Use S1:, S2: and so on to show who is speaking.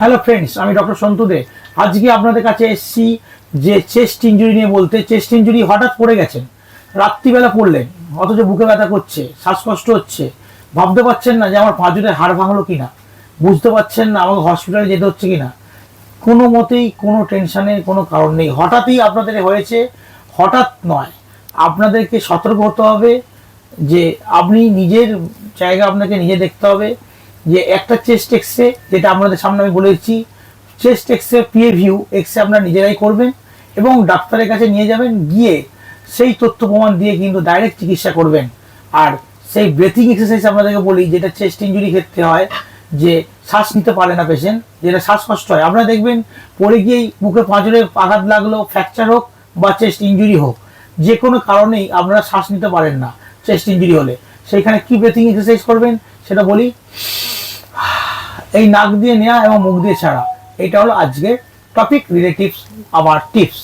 S1: Hello friends আমি doctor Santu দে। আজকে আপনাদের কাছে এসেছি যে চেস্ট ইঞ্জুরি নিয়ে বলতে। চেস্ট ইঞ্জুরি হঠাৎ পড়ে গেছেন, রাত্রিবেলা পড়লেন, অথচ বুকে ব্যথা করছে, শ্বাসকষ্ট হচ্ছে। ভাবতে পারছেন না যে আমার পাঁচুরের হাড় ভাঙলো কিনা? বুঝতে পারছেন না আমাকে হসপিটালে যেতে হচ্ছে কিনা? কোনো মতেই কোনো টেনশনের কোনো কারণ নেই। হঠাৎই আপনাদের হয়েছে, হঠাৎ নয়। আপনাদেরকে সতর্ক হতে হবে যে আপনি নিজের জায়গা আপনাকে নিজে দেখতে হবে। যে একটা চেস্ট এক্সরে যেটা আপনাদের সামনে আমি বলে দিচ্ছি chest x-ray PA view x-ray আপনারা নিজেরাই করবেন এবং ডাক্তারের কাছে নিয়ে যাবেন, গিয়ে সেই তথ্য প্রমাণ দিয়ে কিন্তু ডাইরেক্ট চিকিৎসা করবেন। আর সেই ব্রেথিং এক্সারসাইজ আপনাদেরকে বলি, যেটা চেস্ট ইঞ্জুরি ক্ষেত্রে হয়, যে শ্বাস নিতে পারে না পেশেন্ট যেটা শ্বাসকষ্ট হয়। আপনারা দেখবেন, পড়ে গিয়েই মুখে পাঁচরে আঘাত লাগল ফ্র্যাকচার হোক বা চেস্ট ইঞ্জুরি হোক, যে কোনো কারণেই আপনারা শ্বাস নিতে পারেন না চেস্ট ইঞ্জুরি হলে। সেইখানে কি ব্রেথিং এক্সারসাইজ করবেন, সেটা বলি এই নাক দিয়ে নেওয়া এবং মুখ দিয়ে ছাড়া। এটা হলো আজকে টপিক রিলেটিভস আবার টিপস